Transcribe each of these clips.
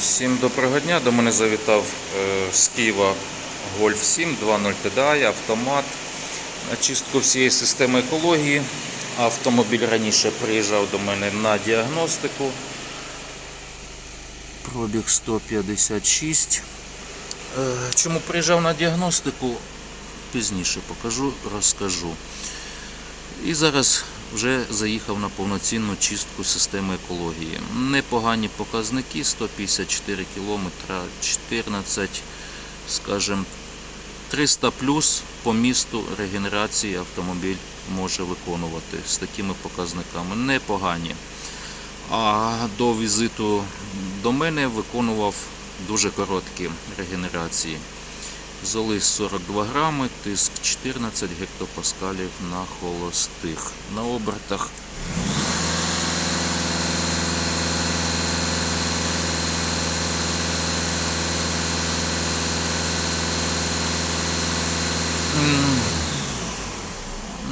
Всім доброго дня. До мене завітав е, з Києва Golf 7 2.0 TDI, автомат на чистку всієї системи екології. Автомобіль раніше приїжджав до мене на діагностику. Пробіг 156. Е, Чому приїжджав на діагностику? Пізніше покажу, розкажу. І зараз вже заїхав на повноцінну чистку системи екології. Непогані показники, 154 км, 14, скажімо, 300 плюс по місту регенерації автомобіль може виконувати з такими показниками. Непогані. А до візиту до мене виконував дуже короткі регенерації. Золи 42 грами, тиск 14 гектопаскалів на холостих. На обертах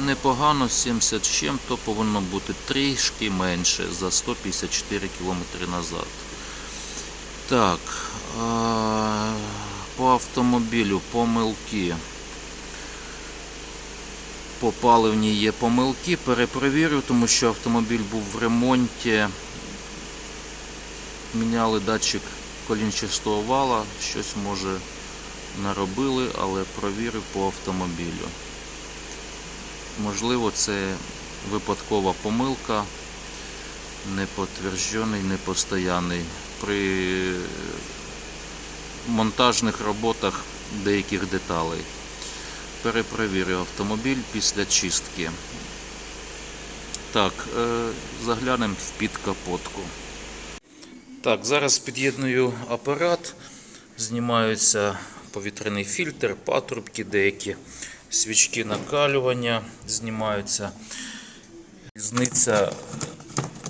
непогано 70 з чим, то повинно бути трішки менше за 154 км назад. Так, а, по автомобілю помилки. По паливній є помилки, перепровірю, тому що автомобіль був в ремонті. Міняли датчик колінчастого вала, щось може наробили, але провірив по автомобілю. Можливо, це випадкова помилка, неподтверджений, непостоянний. При монтажних роботах деяких деталей. Перепровірив автомобіль після чистки. Так, е, заглянемо в підкапотку. Так, зараз під'єдную апарат, знімаються повітряний фільтр, патрубки, деякі свічки накалювання знімаються. Різниця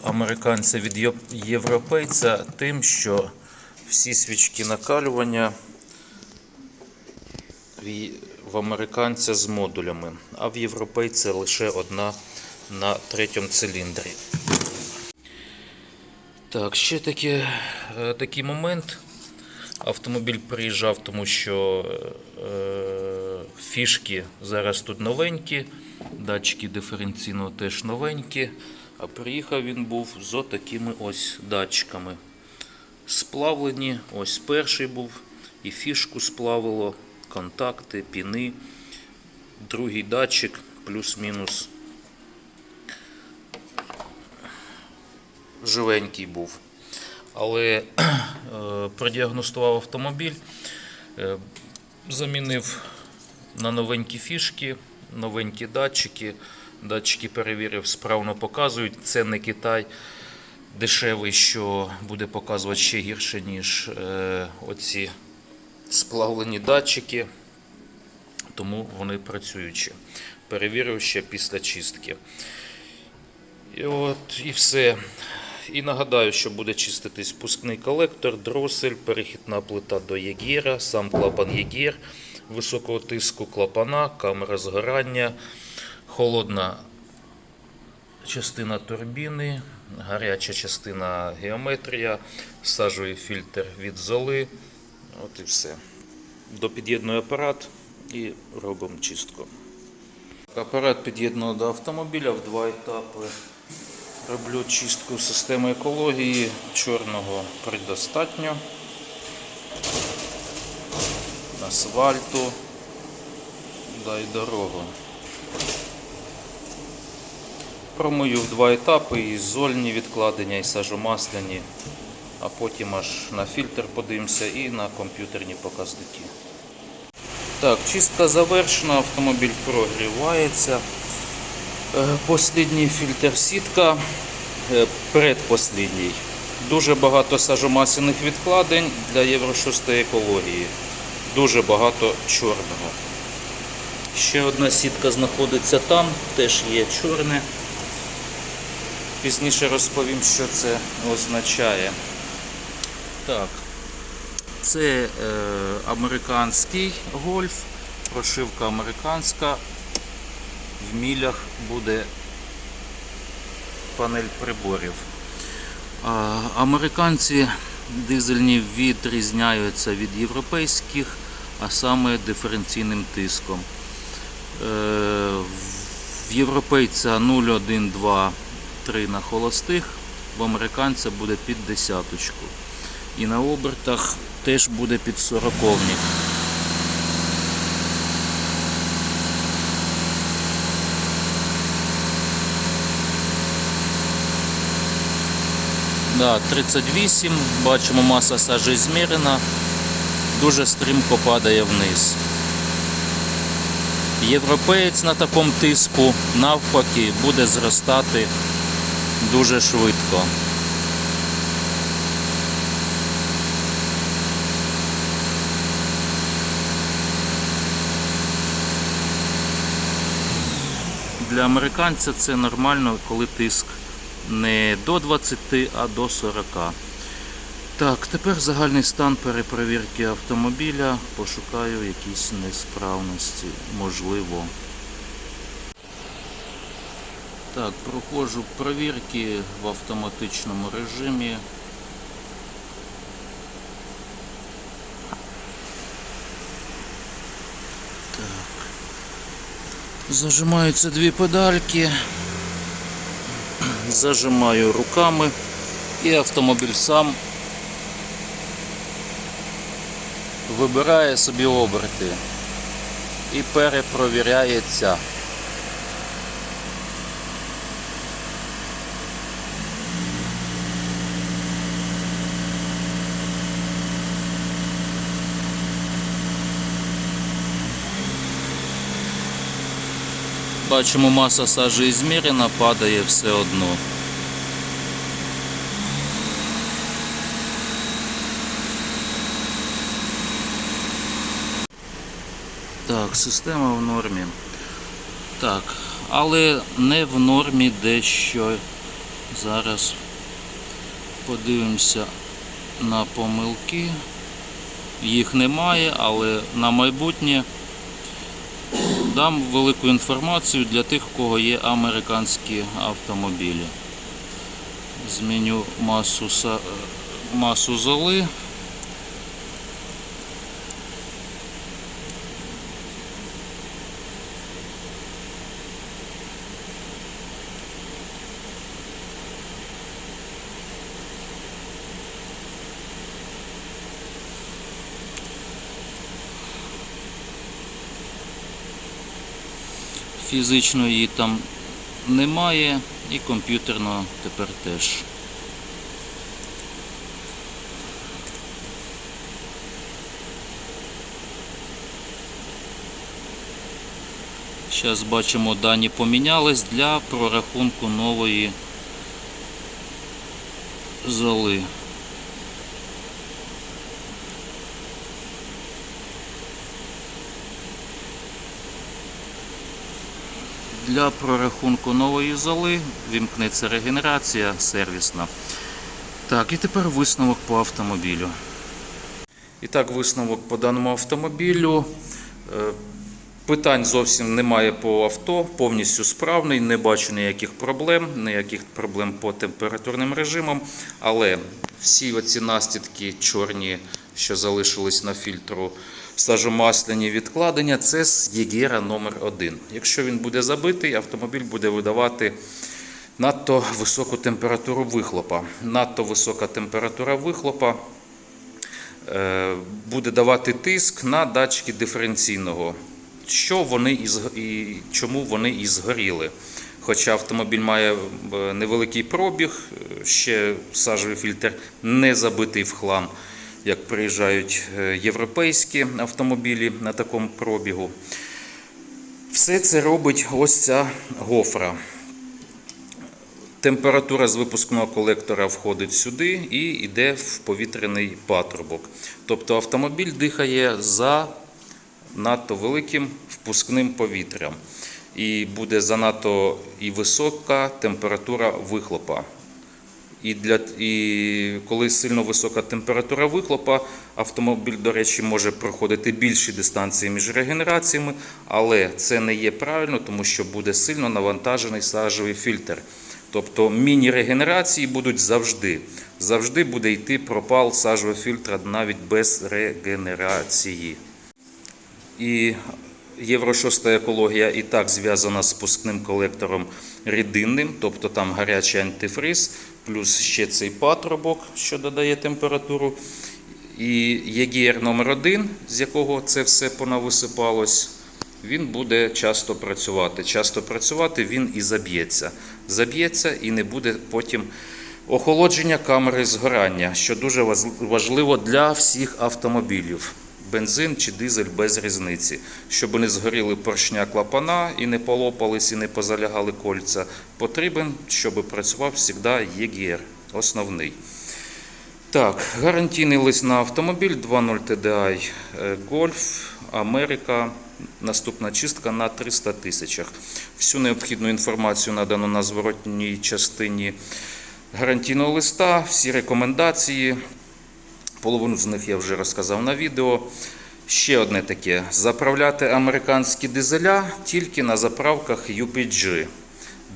американця від європейця тим, що всі свічки накалювання в- американця з модулями, а в європейця лише одна на третьому циліндрі. Так, ще таке, е, такий момент. Автомобіль приїжджав, тому що е, фішки зараз тут новенькі, датчики диференційного теж новенькі. А приїхав він був з отакими ось датчиками. Сплавлені, ось перший був, і фішку сплавило, контакти, піни. Другий датчик плюс-мінус живенький був. Але е, продіагностував автомобіль, е, замінив на новенькі фішки, новенькі датчики. Датчики перевірив, справно показують. Це не Китай дешевий, що буде показувати ще гірше, ніж е, оці сплавлені датчики. Тому вони працюючі. Перевірив ще після чистки. І от і все. І нагадаю, що буде чиститись спускний колектор, дросель, перехідна плита до Єгіра, сам клапан Єгір, високого тиску клапана, камера згорання, холодна частина турбіни, гаряча частина геометрія, сажовий фільтр від золи. От і все. Допід'єдную апарат і робимо чистку. Апарат під'єднано до автомобіля в два етапи. Роблю чистку системи екології. Чорного предостатньо. Асфальту. Дай дорогу. Промию в два етапи і зольні відкладення, і сажомасляні, а потім аж на фільтр подивимося і на комп'ютерні показники. Так, чистка завершена, автомобіль прогрівається. Е, Послідній фільтр сітка, е, предпослідній. Дуже багато сажомасляних відкладень для Євро 6 екології. Дуже багато чорного. Ще одна сітка знаходиться там, теж є чорне. Пізніше розповім, що це означає. Так, це е, американський гольф, прошивка американська. В мілях буде панель приборів. А, Американці дизельні відрізняються від європейських, а саме диференційним тиском. Е, В європейця 0,1, 2, 3 на холостих, в американця буде під десяточку. І на обертах теж буде під сороковник. Да, 38, бачимо, маса сажі змірена, дуже стрімко падає вниз. Європеєць на такому тиску навпаки буде зростати дуже швидко. Для американця це нормально, коли тиск не до 20, а до 40. Так, тепер загальний стан перепровірки автомобіля. Пошукаю якісь несправності, можливо. Так, проходжу провірки в автоматичному режимі. Так. Зажимаються дві педальки. Зажимаю руками і автомобіль сам вибирає собі оберти і перепровіряється. Бачимо, маса сажі змірена, падає все одно. Так, система в нормі. Так, але не в нормі дещо. Зараз подивимося на помилки. Їх немає, але на майбутнє дам велику інформацію для тих, у кого є американські автомобілі. Зміню масу, масу золи. Фізично її там немає і комп'ютерно тепер теж. Зараз бачимо, дані помінялись для прорахунку нової золи. Для прорахунку нової золи вімкнеться регенерація сервісна. Так, і тепер висновок по автомобілю. І так, висновок по даному автомобілю. Е, Питань зовсім немає по авто, повністю справний, не бачу ніяких проблем, ніяких проблем по температурним режимам. Але всі оці настідки чорні, що залишились на фільтру, стажомасляні відкладення, це з Єгера номер 1 Якщо він буде забитий, автомобіль буде видавати надто високу температуру вихлопа. Надто висока температура вихлопа е, буде давати тиск на датчики диференційного. Що вони і, і чому вони і згоріли. Хоча автомобіль має е, невеликий пробіг, е, ще сажевий фільтр не забитий в хлам, як приїжджають е, європейські автомобілі на такому пробігу. Все це робить ось ця гофра. Температура з випускного колектора входить сюди і йде в повітряний патрубок. Тобто автомобіль дихає за надто великим впускним повітрям. І буде занадто і висока температура вихлопа. І, для, і коли сильно висока температура вихлопа, автомобіль, до речі, може проходити більші дистанції між регенераціями, але це не є правильно, тому що буде сильно навантажений сажевий фільтр. Тобто міні-регенерації будуть завжди. завжди буде йти пропал сажового фільтра навіть без регенерації. І Євро 6 екологія і так зв'язана з пускним колектором рідинним, тобто там гарячий антифриз, плюс ще цей патрубок, що додає температуру. І ЄГР номер 1 з якого це все понависипалось, він буде часто працювати. Часто працювати він і заб'ється. Заб'ється і не буде потім охолодження камери згорання, що дуже важливо для всіх автомобілів. Бензин чи дизель без різниці, щоб не згоріли поршня клапана і не полопались, і не позалягали кольця. Потрібен, щоб працював завжди ЄГР, основний. Так, гарантійний лист на автомобіль 2.0 TDI Golf, Америка. Наступна чистка на 300 тисячах. Всю необхідну інформацію надано на зворотній частині гарантійного листа, всі рекомендації. Половину з них я вже розказав на відео. Ще одне таке: заправляти американські дизеля тільки на заправках UPG.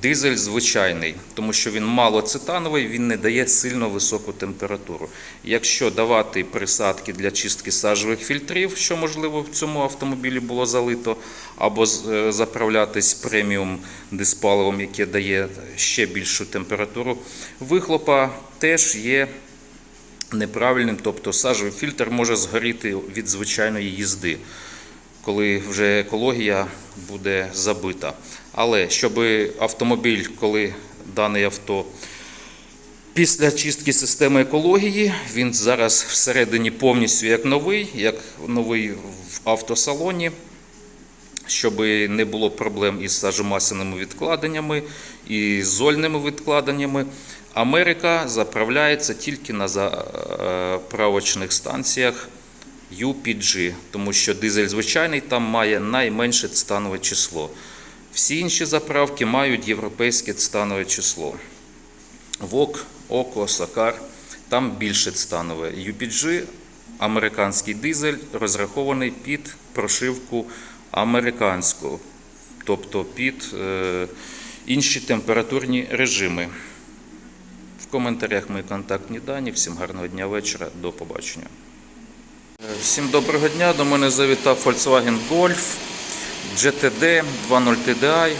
Дизель звичайний, тому що він малоцитановий, він не дає сильно високу температуру. Якщо давати присадки для чистки сажових фільтрів, що можливо в цьому автомобілі було залито, або е, заправлятись преміум диспаливом, яке дає ще більшу температуру, вихлопа теж є неправильним, тобто сажовий фільтр може згоріти від звичайної їзди, коли вже екологія буде забита. Але щоб автомобіль, коли дане авто після чистки системи екології, він зараз всередині повністю як новий, як новий в автосалоні. Щоб не було проблем із сажомасяними відкладеннями і зольними відкладеннями, Америка заправляється тільки на заправочних станціях UPG, тому що дизель звичайний там має найменше цтанове число. Всі інші заправки мають європейське цтанове число. ВОК, ОКО, Сакар, там більше цтанове. UPG, американський дизель, розрахований під прошивку американську, тобто під е, інші температурні режими. Коментарях мої контактні дані. Всім гарного дня вечора. До побачення. Всім доброго дня. До мене завітав Volkswagen Golf GTD 2.0 TDI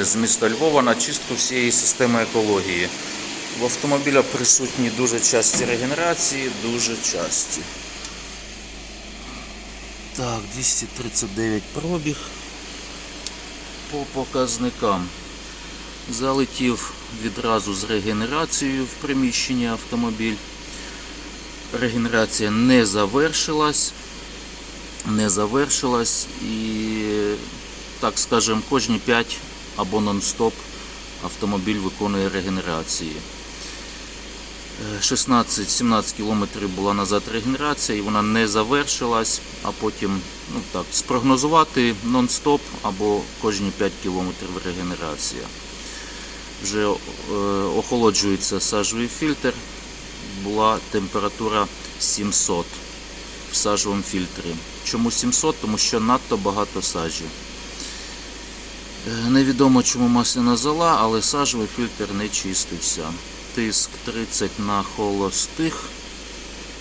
з міста Львова на чистку всієї системи екології. В автомобіля присутні дуже часті регенерації, дуже часті. Так, 239 пробіг по показникам. Залетів відразу з регенерацією в приміщенні автомобіль. Регенерація не завершилась. Не завершилась і, так скажемо, кожні 5 або нон-стоп автомобіль виконує регенерації. Е, 16-17 кілометрів була назад регенерація і вона не завершилась, а потім ну так, спрогнозувати нон-стоп або кожні 5 кілометрів регенерація. Вже е, охолоджується сажовий фільтр, була температура 700 в сажовому фільтрі. Чому 700? Тому що надто багато сажі. Е, Невідомо чому масляна зола, але сажовий фільтр не чистився. Тиск 30 на холостих.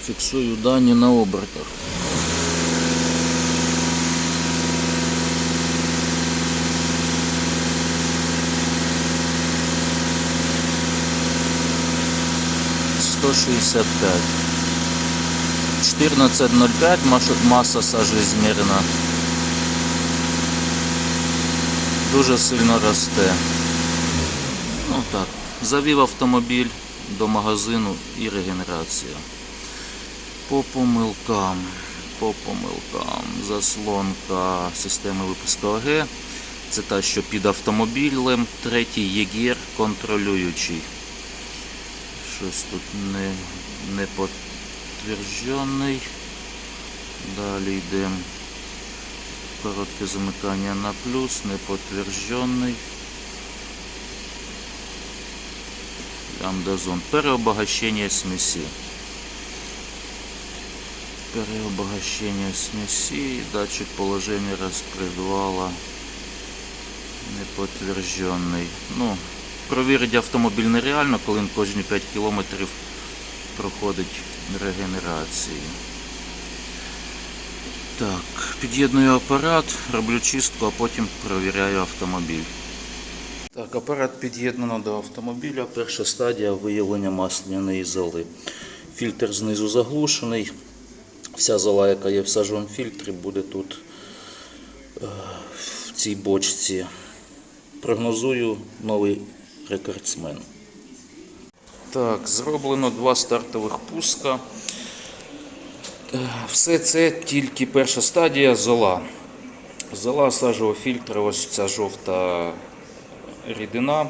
Фіксую дані на обертах. Сто шістдесят п'ять. 14.05 маса- сажі змірена. Дуже сильно росте. Ну так, завів автомобіль до магазину і регенерація. По помилкам, по помилкам. Заслонка системи випуску АГ. Це та, що під автомобілем. Третій ЄГР контролюючий. Щось тут не, не підтверджений. Далі йдемо. Коротке замикання на плюс, не підтверджений. Лямбда-зон. Переобогащение смеси. Переобогащение смеси. Датчик положения распредвала неподтвержденный. Ну, Провірити автомобіль нереально, коли він кожні 5 кілометрів проходить регенерацію. Так, під'єдную апарат, роблю чистку, а потім провіряю автомобіль. Так, апарат під'єднано до автомобіля. Перша стадія виявлення масляної золи. Фільтр знизу заглушений. Вся зола, яка є в сажовому фільтрі, буде тут е, в цій бочці. Прогнозую новий рекордсмен. Так, зроблено два стартових пуска. Е, Все це тільки перша стадія зола. Зола сажового фільтра, ось ця жовта рідина.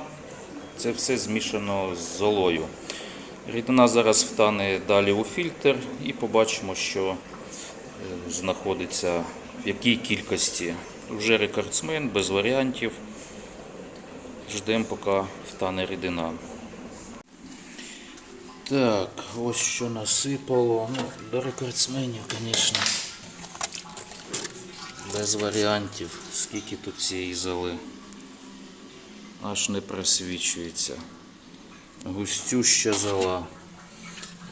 Це все змішано з золою. Рідина зараз втане далі у фільтр і побачимо, що е, знаходиться в якій кількості. Вже рекордсмен, без варіантів. Ждемо, поки втане рідина. Так, ось що насипало. Ну, до рекордсменів, звісно. Без варіантів. Скільки тут цієї золи. Аж не просвічується. Густюща зола.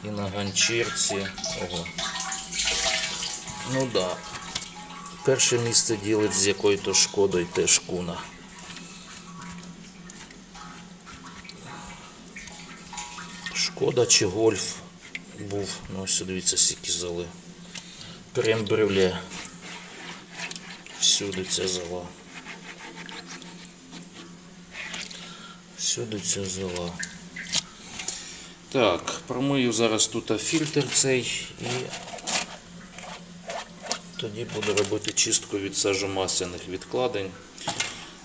І на ганчірці. Ого. Ну да. Перше місце ділить з якою-то шкодою теж куна. Шкода чи гольф був. Ну ось дивіться, скільки зали. Крем брюле. Всюди ця зала. Всюди ця зала. Так, промию зараз тут фільтр цей і тоді буду робити чистку від сажомасляних відкладень.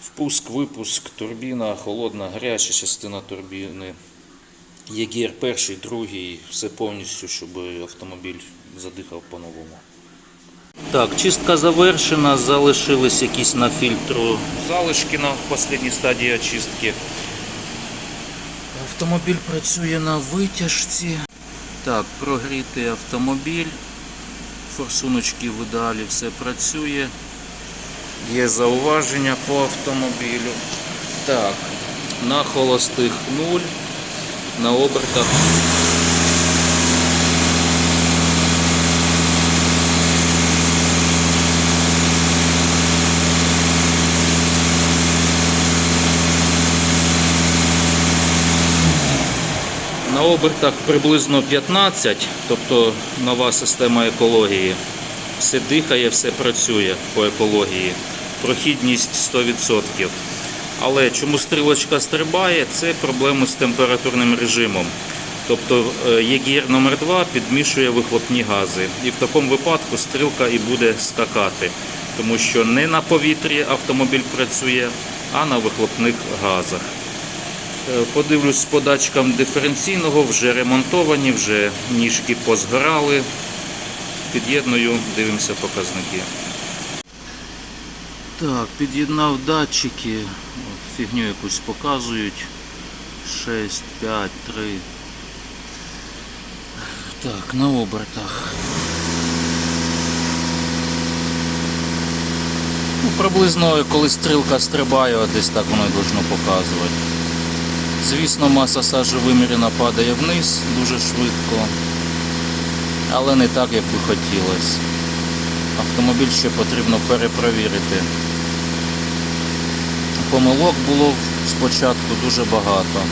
Впуск, випуск, турбіна, холодна, гаряча частина турбіни. Єгір перший, другий, все повністю, щоб автомобіль задихав по-новому. Так, чистка завершена, залишились якісь на фільтру залишки на останній стадії очистки. Автомобіль працює на витяжці. Так, прогрітий автомобіль. Форсуночки в ідеалі все працює. Є зауваження по автомобілю. Так, на холостих 0, на обертах. На обертах приблизно 15, тобто нова система екології. Все дихає, все працює по екології. Прохідність 100%. Але чому стрілочка стрибає, це проблеми з температурним режимом. Тобто е, ЄГР номер 2 підмішує вихлопні гази. І в такому випадку стрілка і буде скакати, тому що не на повітрі автомобіль працює, а на вихлопних газах. Е, Подивлюсь по датчикам диференційного, вже ремонтовані, вже ніжки позгорали. Під'єдную, дивимося показники. Так, під'єднав датчики, фігню якусь показують. 6, 5, 3. Так, на обертах. Ну, приблизно, коли стрілка стрибає, десь так воно і должно показувати. Звісно, маса сажі вимірена падає вниз дуже швидко, але не так, як би хотілося. Автомобіль ще потрібно перепровірити. Помилок було спочатку дуже багато.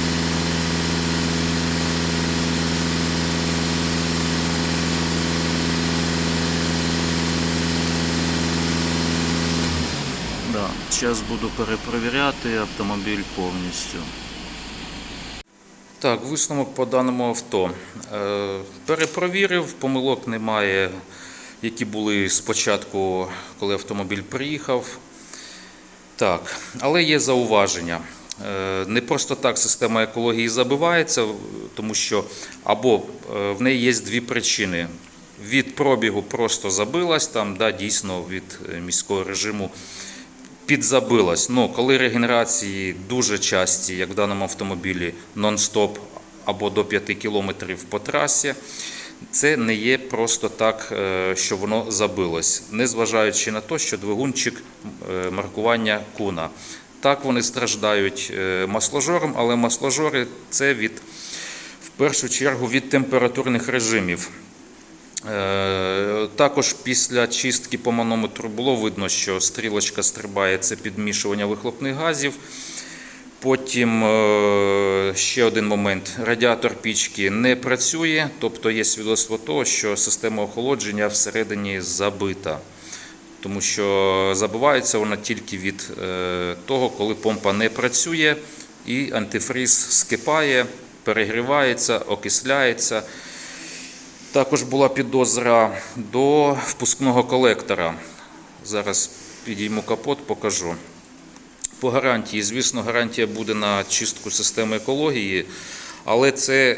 Зараз буду перепровіряти автомобіль повністю. Так, висновок по даному авто. Е, Перепровірив, помилок немає, які були спочатку, коли автомобіль приїхав. Так, але є зауваження. Е, Не просто так система екології забивається, тому що або е, в неї є дві причини. Від пробігу просто забилась, там да, дійсно від е, міського режиму підзабилась. Ну, коли регенерації дуже часті, як в даному автомобілі, нон-стоп або до 5 км по трасі, це не є просто так, е, що воно забилось. Незважаючи на те, що двигунчик е, маркування куна. Так, вони страждають е, масложором, але масложори це від, в першу чергу від температурних режимів. Також після чистки по манометру було видно, що стрілочка стрибає це підмішування вихлопних газів. Потім е, ще один момент: радіатор пічки не працює, тобто є свідоцтво того, що система охолодження всередині забита. Тому що забивається вона тільки від е, того, коли помпа не працює і антифриз скипає, перегрівається, окисляється. Також була підозра до впускного колектора. Зараз підійму капот, покажу. По гарантії, звісно, гарантія буде на чистку системи екології, але це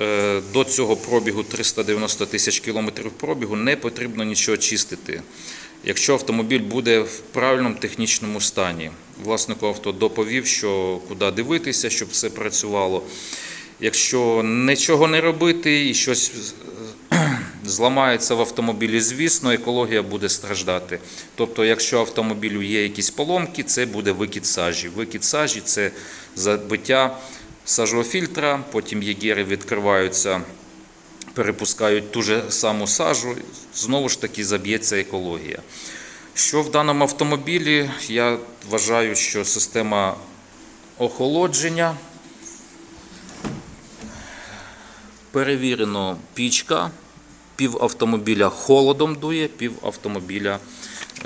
е, до цього пробігу 390 тисяч кілометрів пробігу не потрібно нічого чистити. Якщо автомобіль буде в правильному технічному стані, власнику авто доповів, що куди дивитися, щоб все працювало. Якщо нічого не робити і щось зламається в автомобілі, звісно, екологія буде страждати. Тобто, якщо автомобілю є якісь поломки, це буде викид сажі. Викид сажі це забиття сажового фільтра, потім єгери відкриваються, перепускають ту же саму сажу, знову ж таки заб'ється екологія. Що в даному автомобілі, я вважаю, що система охолодження. Перевірено пічка, пів автомобіля холодом дує, пів автомобіля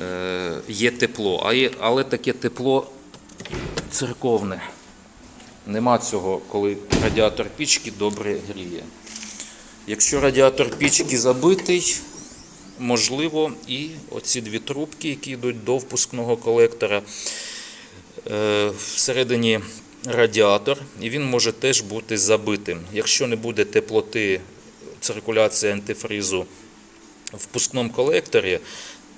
е, є тепло. Але таке тепло церковне. Нема цього, коли радіатор пічки добре гріє. Якщо радіатор пічки забитий, можливо, і оці дві трубки, які йдуть до впускного колектора, е, всередині радіатор, і він може теж бути забитим. Якщо не буде теплоти циркуляції антифризу в впускному колекторі,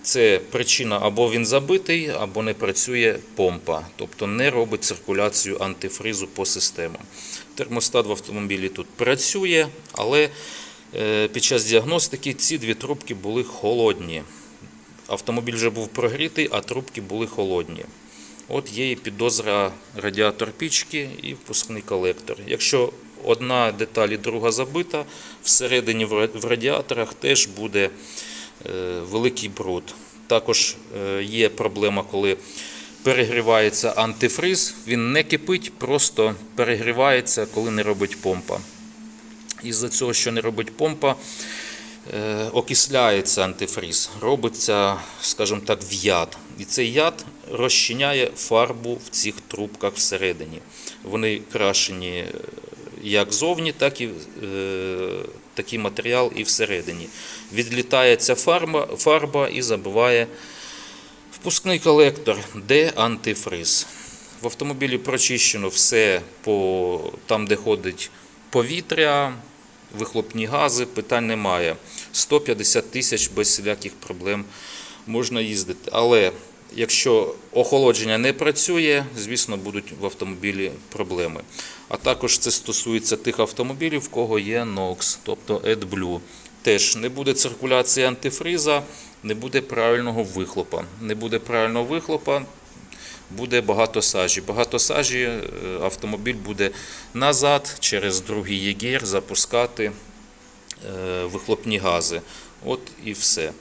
це причина або він забитий, або не працює помпа, тобто не робить циркуляцію антифризу по системам. Термостат в автомобілі тут працює, але е, під час діагностики ці дві трубки були холодні. Автомобіль вже був прогрітий, а трубки були холодні. От є і підозра радіатор пічки і впускний колектор. Якщо одна деталь і друга забита, всередині в радіаторах теж буде е, великий бруд. Також е, є проблема, коли перегрівається антифриз, він не кипить, просто перегрівається, коли не робить помпа. Із-за цього, що не робить помпа, е, окисляється антифриз, робиться, скажімо так, в яд. І цей яд розчиняє фарбу в цих трубках всередині. Вони крашені як зовні, так і е, такий матеріал і всередині. Відлітає ця фарба, фарба і забиває впускний колектор, де антифриз. В автомобілі прочищено все по там, де ходить повітря, вихлопні гази, питань немає. 150 тисяч без всіляких проблем можна їздити. Але якщо охолодження не працює, звісно, будуть в автомобілі проблеми. А також це стосується тих автомобілів, в кого є NOx, тобто AdBlue. Теж не буде циркуляції антифриза, не буде правильного вихлопа. Не буде правильного вихлопа, буде багато сажі. Багато сажі е, автомобіль буде назад через другий єгер запускати е, вихлопні гази. От і все.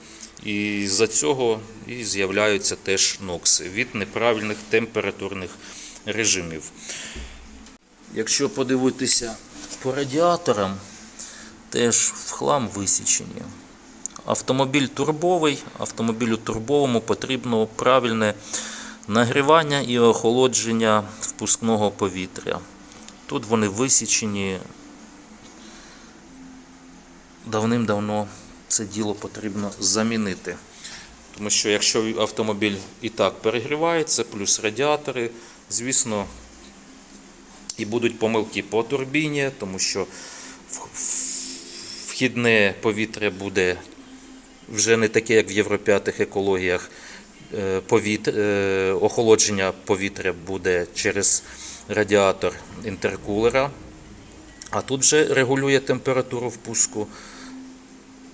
І за цього і з'являються теж нокси від неправильних температурних режимів. Якщо подивитися по радіаторам, теж в хлам висічені. Автомобіль турбовий, автомобілю турбовому потрібно правильне нагрівання і охолодження впускного повітря. Тут вони висічені. Давним-давно це діло потрібно замінити. Тому що якщо автомобіль і так перегрівається, плюс радіатори, звісно, і будуть помилки по турбіні, тому що вхідне повітря буде вже не таке, як в Євро 5 екологіях. Е, е, Охолодження повітря буде через радіатор інтеркулера, а тут вже регулює температуру впуску.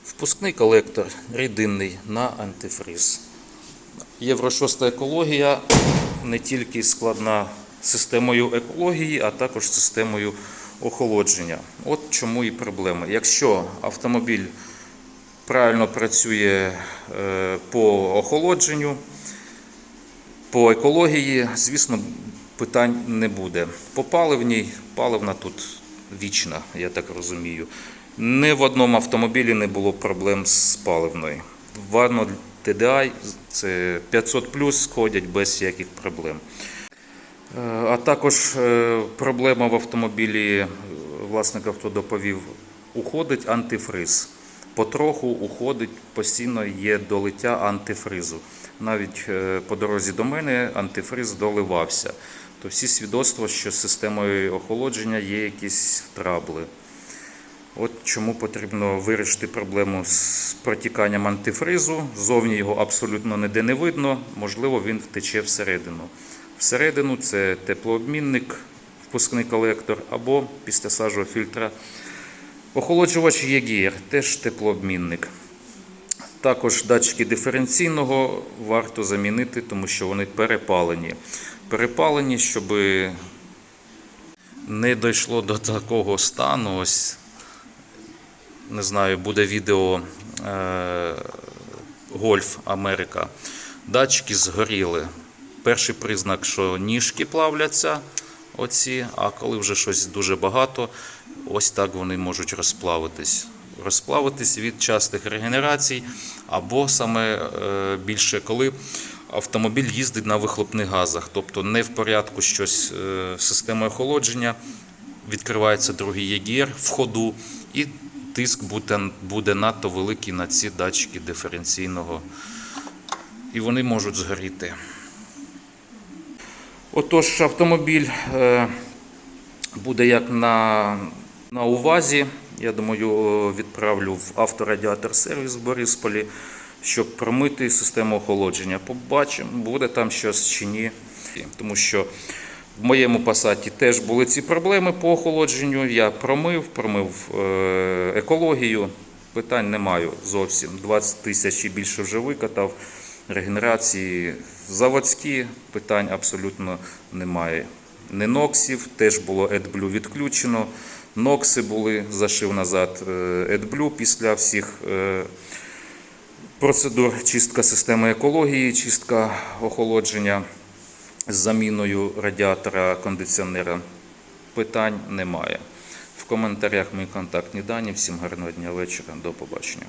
Впускний колектор рідинний на антифриз. Євро 6 екологія не тільки складна системою екології, а також системою охолодження. От чому і проблема. Якщо автомобіль правильно працює е, по охолодженню, по екології, звісно, питань не буде. По паливній, паливна тут вічна, я так розумію. Ні в одному автомобілі не було проблем з паливною. Варно TDI це 500 плюс ходять без всяких проблем. Е, А також е, проблема в автомобілі, е, власник авто доповів, уходить антифриз. Потроху уходить, постійно є долиття антифризу. Навіть по дорозі до мене антифриз доливався. То всі свідоцтва, що з системою охолодження є якісь трабли. От чому потрібно вирішити проблему з протіканням антифризу. Зовні його абсолютно ніде не видно, можливо, він втече всередину. Всередину це теплообмінник, впускний колектор або після сажового фільтра. Охолоджувач ЄГІР, теж теплообмінник. Також датчики диференційного варто замінити, тому що вони перепалені. Перепалені, щоб не дійшло до такого стану. Ось не знаю, буде відео е, Гольф Америка. Датчики згоріли. Перший признак, що ніжки плавляться, оці, а коли вже щось дуже багато, ось так вони можуть розплавитись. Розплавитись від частих регенерацій, або саме е, більше, коли автомобіль їздить на вихлопних газах, тобто не в порядку щось е, з системою охолодження, відкривається другий ЄГР в ходу, і тиск буде надто великий на ці датчики диференційного, і вони можуть згоріти. Отож, автомобіль е, буде як на, на увазі. Я думаю, е, відправлю в авторадіатор сервіс в Борисполі, щоб промити систему охолодження. Побачимо, буде там щось чи ні. Тому що в моєму пасаті теж були ці проблеми по охолодженню. Я промив, промив е, екологію. Питань не маю зовсім. 20 тисяч і більше вже викатав. Регенерації заводські питань абсолютно немає. Не ноксів, теж було AdBlue відключено. Нокси були, зашив назад е, AdBlue після всіх е, процедур чистка системи екології, чистка охолодження з заміною радіатора кондиціонера. Питань немає. В коментарях мої контактні дані. Всім гарного дня вечора. До побачення.